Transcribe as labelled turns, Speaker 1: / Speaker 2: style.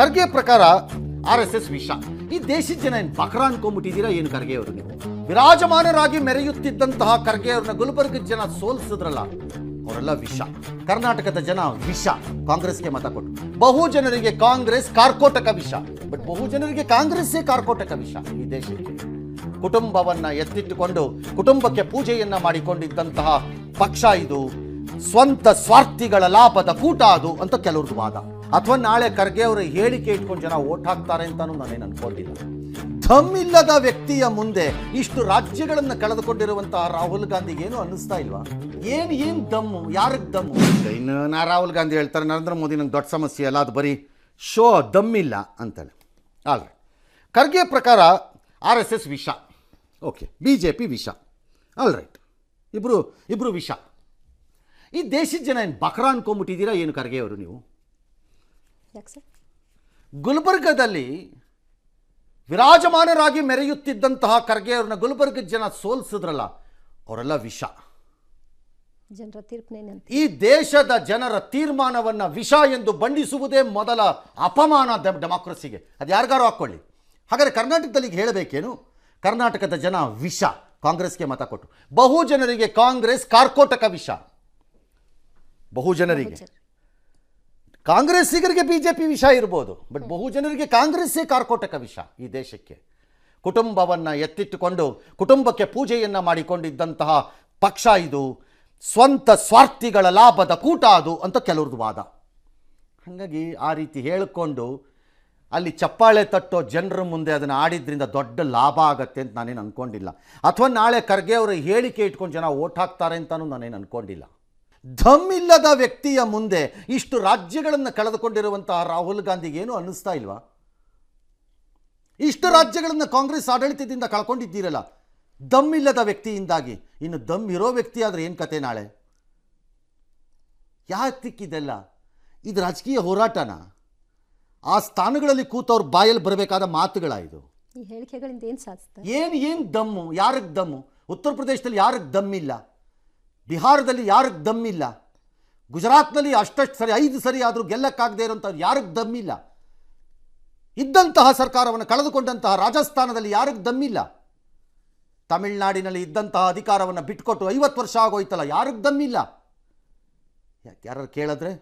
Speaker 1: ಖರ್ಗೆ ಪ್ರಕಾರ R S S ವಿಷ. ಈ ದೇಶದ ಜನ ಏನು ಬಕ್ರ ಅನ್ಕೊಂಡ್ಬಿಟ್ಟಿದ್ದೀರಾ ಏನು ಖರ್ಗೆ ಅವರು ನೀವು? ವಿರಾಜಮಾನರಾಗಿ ಮೆರೆಯುತ್ತಿದ್ದಂತಹ ಖರ್ಗೆ ಅವ್ರನ್ನ ಗುಲ್ಬರ್ಗದ ಜನ ಸೋಲಿಸಿದ್ರಲ್ಲ, ಅವರೆಲ್ಲ ವಿಷ. ಕರ್ನಾಟಕದ ಜನ ವಿಷ. ಕಾಂಗ್ರೆಸ್ಗೆ ಮತ ಕೊಟ್ಟು. ಬಹು ಜನರಿಗೆ ಕಾಂಗ್ರೆಸ್ ಕಾರ್ಕೋಟಕ ವಿಷ. ಬಟ್ ಬಹು ಜನರಿಗೆ ಕಾಂಗ್ರೆಸ್ಸೇ ಕಾರ್ಕೋಟಕ ವಿಷ ಈ ದೇಶಕ್ಕೆ. ಕುಟುಂಬವನ್ನ ಎತ್ತಿಟ್ಟುಕೊಂಡು, ಕುಟುಂಬಕ್ಕೆ ಪೂಜೆಯನ್ನ ಮಾಡಿಕೊಂಡಿದ್ದಂತಹ ಪಕ್ಷ ಇದು. ಸ್ವಂತ ಸ್ವಾರ್ಥಿಗಳ ಲಾಭದ ಕೂಟ ಅದು ಅಂತ ಕೆಲವ್ರದ್ದು ವಾದ. ಅಥವಾ ನಾಳೆ ಖರ್ಗೆ ಅವರ ಹೇಳಿಕೆ ಇಟ್ಕೊಂಡು ಜನ ಓಟ್ ಹಾಕ್ತಾರೆ ಅಂತಾನು ನಾನೇನು ಅನ್ಕೊಂಡಿಲ್ಲ ಧಮ್ಮಿಲ್ಲದ ವ್ಯಕ್ತಿಯ ಮುಂದೆ ಇಷ್ಟು ರಾಜ್ಯಗಳನ್ನು ಕಳೆದುಕೊಂಡಿರುವಂತಹ ರಾಹುಲ್ ಗಾಂಧಿ ಏನು ಅನ್ನಿಸ್ತಾ ಇಲ್ವಾ? ಏನ್ ಏನ್ ದಮ್ಮು? ಯಾರಿಗೆ ದಮ್ಮು? ಇನ್ನು ನಾ ರಾಹುಲ್ ಗಾಂಧಿ ಹೇಳ್ತಾರೆ, ನರೇಂದ್ರ ಮೋದಿ ನಂಗೆ ದೊಡ್ಡ ಸಮಸ್ಯೆ ಅಲ್ಲ, ಅದು ಬರೀ ಶೋ ದಮ್ಮಿಲ್ಲ ಅಂತೇಳಿ. ಆಲ್ರೈಟ್ ಖರ್ಗೆ ಪ್ರಕಾರ ಆರ್ ಎಸ್ ಎಸ್ ವಿಷ. ಓಕೆ, ಬಿ ಜೆ ಪಿ ವಿಷ. ಆಲ್ ರೈಟ್ ಇಬ್ಬರು ಇಬ್ಬರು ವಿಷ. ಈ ದೇಶದ ಜನ ಏನು ಬಕ್ರ ಅನ್ಕೊಂಬಿಟ್ಟಿದ್ದೀರಾ ಏನು ಖರ್ಗೆ ಅವರು ನೀವು?
Speaker 2: ಯಾಕೆ ಸರ್?
Speaker 1: ಗುಲ್ಬರ್ಗದಲ್ಲಿ ವಿರಾಜಮಾನರಾಗಿ ಮೆರೆಯುತ್ತಿದ್ದಂತಹ ಖರ್ಗೆ ಅವ್ರನ್ನ ಗುಲ್ಬರ್ಗದ ಜನ ಸೋಲ್ಸಿದ್ರಲ್ಲ ಅವರೆಲ್ಲ ವಿಷ.
Speaker 2: ಜನರ ತೀರ್ಪನೇನಂತ
Speaker 1: ಈ ದೇಶದ ಜನರ ತೀರ್ಮಾನವನ್ನು ವಿಷ ಎಂದು ಬಣ್ಣಿಸುವುದೇ ಮೊದಲ ಅಪಮಾನ ಡೆಮ್ ಡೆಮಾಕ್ರಸಿಗೆ. ಅದು ಯಾರಿಗಾರು ಹಾಕ್ಕೊಳ್ಳಿ ಹಾಗಾದರೆ ಕರ್ನಾಟಕದಲ್ಲಿ ಈಗ ಹೇಳಬೇಕೇನು? ಕರ್ನಾಟಕದ ಜನ ವಿಷ ಕಾಂಗ್ರೆಸ್ಗೆ ಮತ ಕೊಟ್ಟು. ಬಹು ಜನರಿಗೆ ಕಾಂಗ್ರೆಸ್ ಕಾರ್ಕೋಟಕ ವಿಷ. ಬಹು ಜನರಿಗೆ. ಕಾಂಗ್ರೆಸ್ಸಿಗರಿಗೆ ಬಿ ಜೆ ಪಿ ವಿಷ ಇರ್ಬೋದು ಬಟ್ ಬಹು ಜನರಿಗೆ ಕಾಂಗ್ರೆಸ್ಸೇ ಕಾರ್ಕೋಟಕ ವಿಷ ಈ ದೇಶಕ್ಕೆ. ಕುಟುಂಬವನ್ನು ಎತ್ತಿಟ್ಟುಕೊಂಡು ಕುಟುಂಬಕ್ಕೆ ಪೂಜೆಯನ್ನು ಮಾಡಿಕೊಂಡಿದ್ದಂತಹ ಪಕ್ಷ ಇದು ಸ್ವಂತ ಸ್ವಾರ್ಥಿಗಳ ಲಾಭದ ಕೂಟ ಅದು ಅಂತ ಕೆಲವ್ರದ್ದು ವಾದ. ಹಾಗಾಗಿ ಆ ರೀತಿ ಹೇಳಿಕೊಂಡು ಅಲ್ಲಿ ಚಪ್ಪಾಳೆ ತಟ್ಟೋ ಜನರ ಮುಂದೆ ಅದನ್ನು ಆಡಿದ್ರಿಂದ ದೊಡ್ಡ ಲಾಭ ಆಗತ್ತೆ ಅಂತ ನಾನೇನು ಅಂದ್ಕೊಂಡಿಲ್ಲ ಅಥವಾ ನಾಳೆ ಖರ್ಗೆ ಅವರ ಹೇಳಿಕೆ ಇಟ್ಕೊಂಡು ಜನ ಓಟ್ ಹಾಕ್ತಾರೆ ಅಂತಲೂ ನಾನೇನು ಅಂದ್ಕೊಂಡಿಲ್ಲ ಧಮ್ಮಿಲ್ಲದ ವ್ಯಕ್ತಿಯ ಮುಂದೆ ಇಷ್ಟು ರಾಜ್ಯಗಳನ್ನು ಕಳೆದುಕೊಂಡಿರುವಂತಹ ರಾಹುಲ್ ಗಾಂಧಿಗೆ ಏನು ಅನ್ನಿಸ್ತಾ ಇಲ್ವಾ? ಇಷ್ಟು ರಾಜ್ಯಗಳನ್ನು ಕಾಂಗ್ರೆಸ್ ಆಡಳಿತದಿಂದ ಕಳ್ಕೊಂಡಿದ್ದೀರಲ್ಲ ದಮ್ಮಿಲ್ಲದ ವ್ಯಕ್ತಿಯಿಂದಾಗಿ. ಇನ್ನು ದಮ್ ಇರೋ ವ್ಯಕ್ತಿ ಆದರೆ ಏನು ಕತೆ ನಾಳೆ? ಯಾತಿಕ್ಕಿದೆಲ್ಲ? ಇದು ರಾಜಕೀಯ ಹೋರಾಟನ? ಆ ಸ್ಥಾನಗಳಲ್ಲಿ ಕೂತವ್ರ ಬಾಯಲ್ಲಿ ಬರಬೇಕಾದ ಮಾತುಗಳ ಇದು?
Speaker 2: ಹೇಳಿಕೆಗಳಿಂದ ಏನು ಸಾಧಿಸ್ತಾರೆ
Speaker 1: ಏನು ಏನು ದಮ್ಮು? ಯಾರಿಗೆ ದಮ್ಮು? ಉತ್ತರ ಪ್ರದೇಶದಲ್ಲಿ ಯಾರಿಗೆ ದಮ್ಮಿಲ್ಲ? ಬಿಹಾರದಲ್ಲಿ ಯಾರಿಗೆ ದಮ್ಮಿಲ್ಲ ಗುಜರಾತ್ನಲ್ಲಿ ಅಷ್ಟಷ್ಟು ಸರಿ, ಐದು ಸರಿ ಆದರೂ ಗೆಲ್ಲಕ್ಕಾಗದೇ ಇರೋಂಥವ್ರು ಯಾರಿಗೆ ದಮ್ಮಿಲ್ಲ ಇದ್ದಂತಹ ಸರ್ಕಾರವನ್ನು ಕಳೆದುಕೊಂಡಂತಹ ರಾಜಸ್ಥಾನದಲ್ಲಿ ಯಾರಿಗೆ ದಮ್ಮಿಲ್ಲ ತಮಿಳುನಾಡಿನಲ್ಲಿ ಇದ್ದಂತಹ ಅಧಿಕಾರವನ್ನು ಬಿಟ್ಕೊಟ್ಟು ಐವತ್ತು ವರ್ಷ ಆಗೋಯ್ತಲ್ಲ, ಯಾರಿಗೆ ದಮ್ಮಿಲ್ಲ ಯಾರು ಕೇಳಿದ್ರೆ?